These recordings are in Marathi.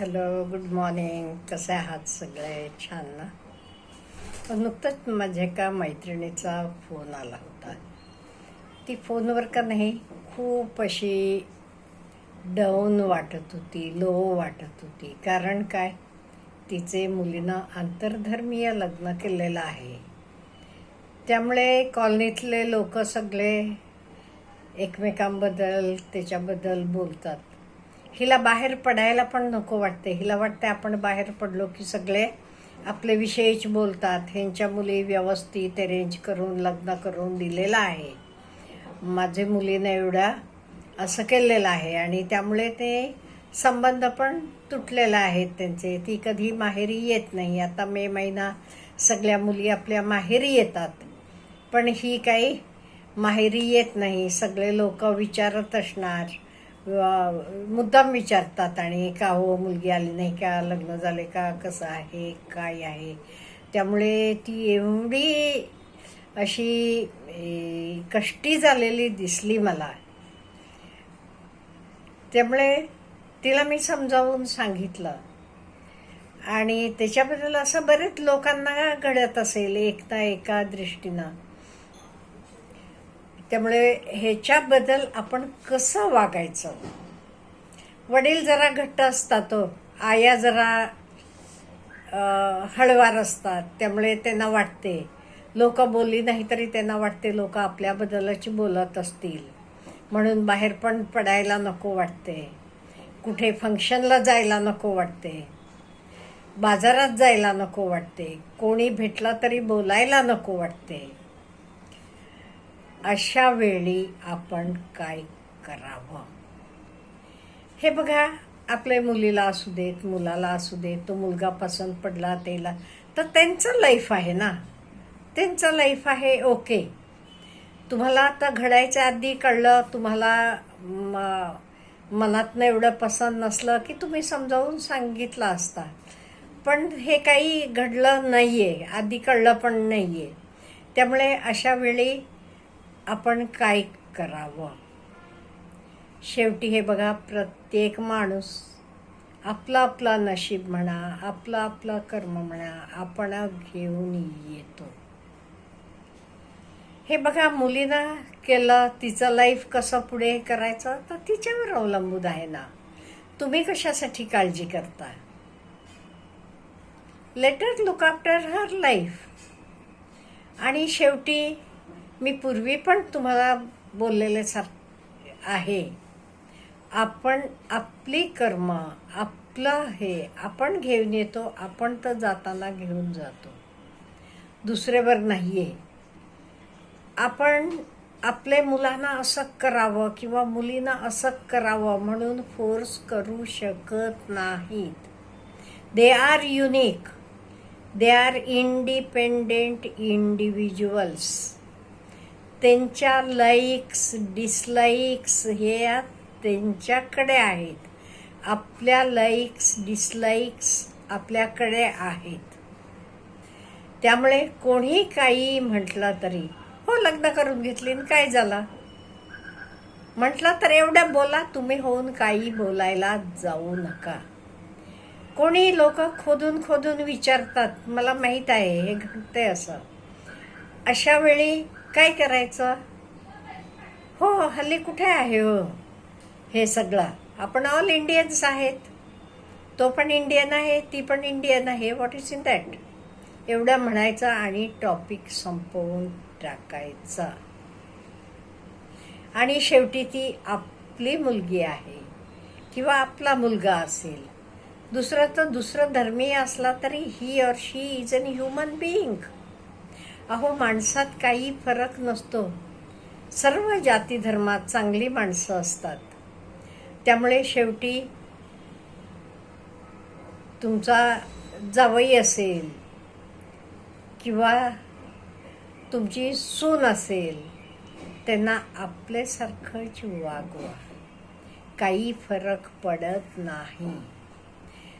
Hello good morning. कसे आहात सगळे? छान ना? नुकतंच माझ्या एका मैत्रिणीचा फोन आला होता. ती फोनवर का नाही खूप अशी डाऊन वाटत होती लो वाटत होती. कारण काय? तिचे मुलीनं आंतरधर्मीय लग्न केलेलं आहे. त्यामुळे कॉलनीतले लोक सगळे एकमेकांबद्दल त्याच्याबद्दल बोलतात. हिला बाहेर पडायला पण नको वाटते. हिला वाटते आपण बाहेर पडलो की सगळे आपले विषयीच बोलतात. ह्यांच्या मुली व्यवस्थित अरेंज करून लग्न करून दिलेलं आहे. माझे मुलीने एवढा असं केलेलं आहे आणि त्यामुळे ते संबंध पण तुटलेला आहेत त्यांचे. ती कधी माहेरी येत नाही. आता मे महिना सगळ्या मुली आपल्या माहेरी येतात. पण ही काही माहेरी येत नाही. सगळे लोक विचारत असणार. मुद्दाम विचारतात आणि का हो मुलगी आली नाही का लग्न झाले का कसं आहे काय आहे? त्यामुळे ती एवढी अशी कष्टी झालेली दिसली मला. त्यामुळे तिला मी समजावून सांगितलं. आणि त्याच्याबद्दल असं बरेच लोकांना घडत असेल एक ना एका दृष्टीनं. त्यामुळे ह्याच्याबद्दल आपण कसं वागायचं? वडील जरा घट्ट असतात हो. आया जरा हळवार असतात त्यामुळे त्यांना वाटते. लोक बोलली नाही तरी त्यांना वाटते लोक आपल्याबद्दलची बोलत असतील. म्हणून बाहेर पण पडायला नको वाटते. कुठे फंक्शनला जायला नको वाटते. बाजारात जायला नको वाटते. कोणी भेटला तरी बोलायला नको वाटते. अशा वेळी आपण काय करावं? हे बघा आपल्या मुलीला असू देत मुलाला असू देत तो मुलगा पसंत पडला त्याला तर त्यांचं लाईफ आहे ना? त्यांचं लाईफ आहे ओके तुम्हाला आता घडायच्या आधी कळलं तुम्हाला मनातनं एवढं पसंत नसलं की तुम्ही समजावून सांगितलं असता. पण हे काही घडलं नाही आहे आधी कळलं पण नाही आहे त्यामुळे अशा वेळी आपण काय करावं? शेवटी हे बघा प्रत्येक माणूस आपला आपला नशीब म्हणा आपला आपला कर्म म्हणा आपण घेऊन येतो. हे बघा मुलीनं केलं तिचं लाईफ कसं पुढे करायचं तर तिच्यावर अवलंबून आहे ना. तुम्ही कशासाठी काळजी करता? Let her look after her life आणि शेवटी मी पूर्वी पण तुम्हाला बोललेले सार आहे. आपण आपली कर्म आपलं हे आपण घेऊन येतो आपण तर जाताना घेऊन जातो. दुसऱ्यावर नाही आहे आपण आपल्या मुलांना असं करावं किंवा मुलींना असं करावं म्हणून फोर्स करू शकत नाहीत. They are unique they are independent individuals त्यांच्या लाईक्स डिसलाईक्स हे त्यांच्याकडे आहेत. आपल्या लाईक्स डिसलाईक्स आपल्याकडे आहेत. त्यामुळे कोणी काही म्हटलं तरी हो लग्न करून घेतली काय झालं? म्हटलं तर एवढं बोला तुम्ही होऊन काही बोलायला जाऊ नका. कोणी लोक खोदून खोदून विचारतात मला माहीत आहे हे घडते असं. अशा वेळी काय करायचं? हो हल्ली कुठे आहे हो? हे सगळं. आपण ऑल इंडियन्स आहेत. तो पण इंडियन आहे ती पण इंडियन आहे. व्हॉट इज इन दॅट एवढं म्हणायचं आणि टॉपिक संपवून टाकायचा. आणि शेवटी ती आपली मुलगी आहे किंवा आपला मुलगा असेल. दुसरं तर दुसरं धर्मीय असला तरी ही or she is an human being अहो माणसात काही फरक नसतो. सर्व जाती धर्मात चांगली माणसं असतात. त्यामुळे शेवटी तुमचा जावई असेल किंवा तुमची सून असेल त्यांना आपल्यासारखंच वागवा. काही फरक पडत नाही.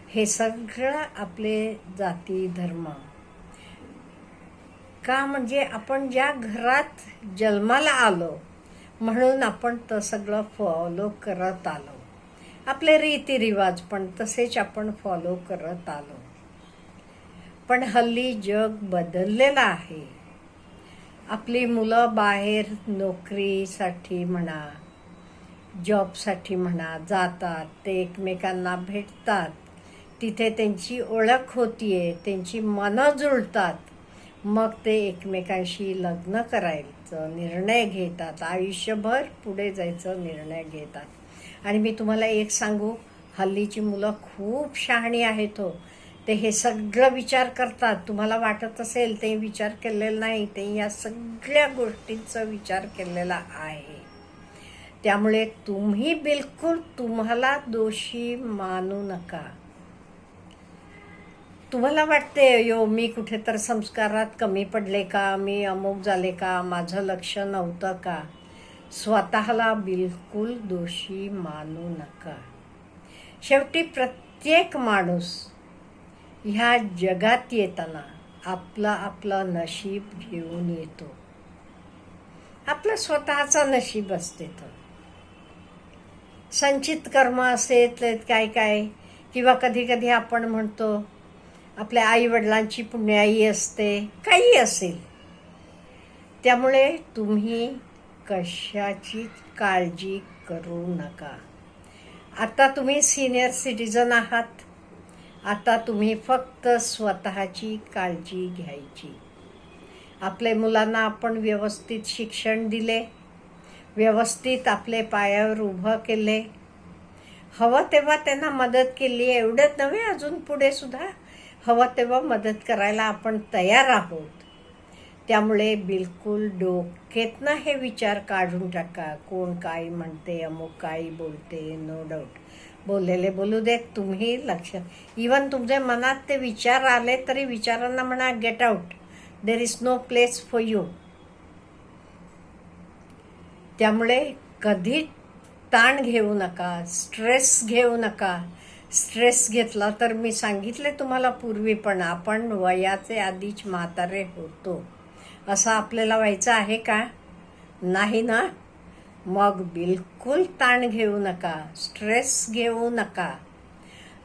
हे सगळं आपले जाती धर्म. का म्हणजे आपण ज्या घरात जन्माला आलो म्हणून आपण तर सगळं फॉलो करत आलो. आपले रीतिरिवाज पण तसेच आपण फॉलो करत आलो. पण हल्ली जग बदललेलं आहे. आपली मुलं बाहेर नोकरीसाठी म्हणा जॉबसाठी म्हणा जातात ते एकमेकांना भेटतात. तिथे त्यांची ओळख होतीये त्यांची मनं जुळतात. मग ते एकमेकांशी लग्न करायचं निर्णय घेतात. आयुष्यभर पुढे जायचं निर्णय घेतात. आणि मी तुम्हाला एक सांगू हल्लीची मुलं खूप शहाणी आहेत हो. ते हे सगळं विचार करतात. तुम्हाला वाटत असेल ते विचार केलेला नाही ते या सगळ्या गोष्टींचा विचार केलेला आहे. त्यामुळे तुम्ही बिलकुल तुम्हाला दोषी मानू नका. तुम्हाला वाटते यो मी कुठे तर संस्कारात कमी पडले का? मी अमुक झाले का? माझं लक्ष नव्हतं का? स्वतःला बिलकुल दोषी मानू नका. शेवटी प्रत्येक माणूस ह्या जगात येताना आपला आपलं नशीब घेऊन येतो. आपलं स्वतःचं नशीब असते तर. संचित कर्म असेल काय काय? किंवा कधी कधी आपण म्हणतो आपल्या आईवडिलांची पुण्याई असते काही असेल. त्यामुळे तुम्ही कशाची काळजी करू नका. आता तुम्ही सिनियर सिटीजन आहात. आता तुम्ही फक्त स्वतःची काळजी घ्यायची. आपल्या मुलांना आपण व्यवस्थित शिक्षण दिले व्यवस्थित आपले पायावर उभं केले. हवं तेव्हा त्यांना मदत केली एवढंच नव्हे अजून पुढे सुद्धा. हवं तेव्हा मदत करायला आपण तयार आहोत. त्यामुळे बिलकुल डोक्यातनं हे विचार काढून टाका. कोण काय म्हणते अमुक काय बोलते नो डाऊट बोललेले बोलू देत तुम्ही लक्ष. इवन तुमच्या मनात ते विचार आले तरी विचारांना म्हणा get out there is no place for you त्यामुळे कधी ताण घेऊ नका स्ट्रेस घेऊ नका. स्ट्रेस घेतला तर मी सांगितले तुम्हाला पूर्वी पण आपण वयाचे आधीच म्हातारे होतो. असं आपल्याला व्हायचं आहे का? नाही ना? मग बिलकुल ताण घेऊ नका स्ट्रेस घेऊ नका.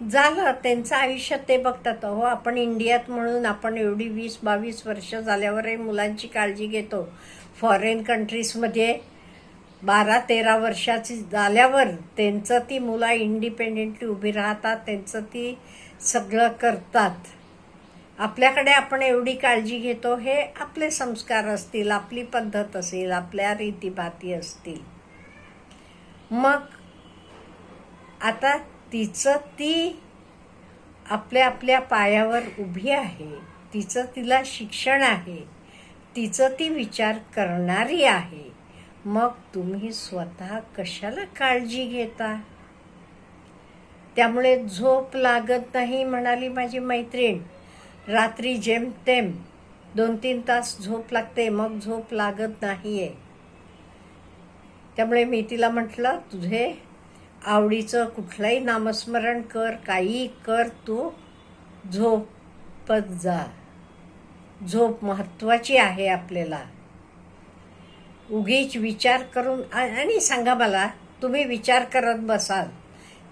झालं त्यांचं आयुष्य ते बघतात. हो आपण इंडियात म्हणून आपण एवढी वीस बावीस वर्ष झाल्यावरही मुलांची काळजी घेतो. फॉरेन कंट्रीजमध्ये बारा तेरा वर्षाची झाल्यावर त्यांचं ती मुलं इंडिपेंडेंटली उभी राहतात त्यांचं ती सगळं करतात. आपल्याकडे आपण एवढी काळजी घेतो हे आपले संस्कार असतील आपली पद्धत असेल आपल्या रीतीभाती असतील. मग आता तिचं ती आपल्या आपल्या पायावर उभी आहे तिचं तिला शिक्षण आहे तिचं ती विचार करणारी आहे. मग तुम्ही स्वतः कशाला काळजी घेता? त्यामुळे झोप लागत नाही म्हणाली माझी मैत्रीण. रात्री जेमतेम दोन तीन तास झोप लागते मग झोप लागत नाही आहे त्यामुळे मी तिला म्हटलं तुझे आवडीचं कुठलंही नामस्मरण कर काही कर तू झोपत जा. झोप महत्त्वाची आहे आपल्याला. उगीच विचार करून आणि सांगा मला तुम्ही विचार करत बसाल.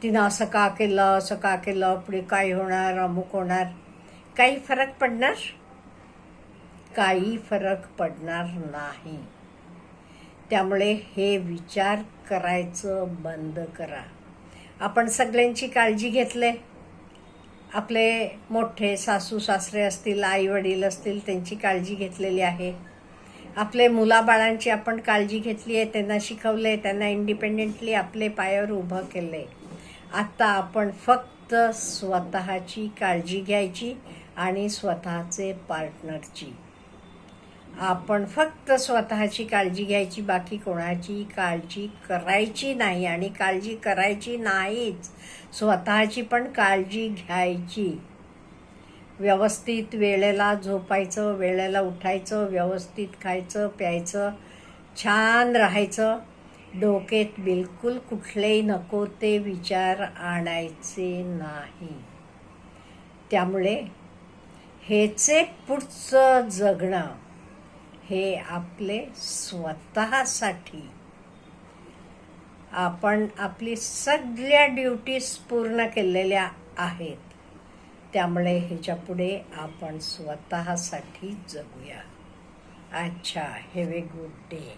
तिनं असं का केलं असं का केलं पुढे काय होणार अमुक होणार? काही फरक पडणार? काही फरक पडणार नाही. त्यामुळे हे विचार करायचं बंद करा. आपण सगळ्यांची काळजी घेतले. आपले मोठे सासू सासरे असतील आई वडील असतील त्यांची काळजी घेतलेली आहे. आपले मुलाबाळांची आपण काळजी घेतली आहे त्यांना शिकवले त्यांना इंडिपेंडेंटली आपले पायावर उभं केले आत्ता आपण फक्त स्वतःची काळजी घ्यायची आणि स्वतःचे पार्टनरची आपण फक्त स्वतःची काळजी घ्यायची बाकी कोणाची काळजी करायची नाही. आणि काळजी करायची नाहीच स्वतःची पण काळजी घ्यायची. व्यवस्थित वेळेला झोपायचं वेळेला उठायचं व्यवस्थित खायचं प्यायचं छान राहायचं. डोकेत बिलकुल कुठलेही नको ते विचार आणायचे नाही. त्यामुळे हेचे पुढचं जगणं हे आपले स्वतःसाठी. आपण आपली सगळ्या ड्युटीज पूर्ण केलेल्या आहेत. त्यामुळे ह्याच्यापुढे आपण स्वतःसाठी जगूया. अच्छा हॅव ए गुड डे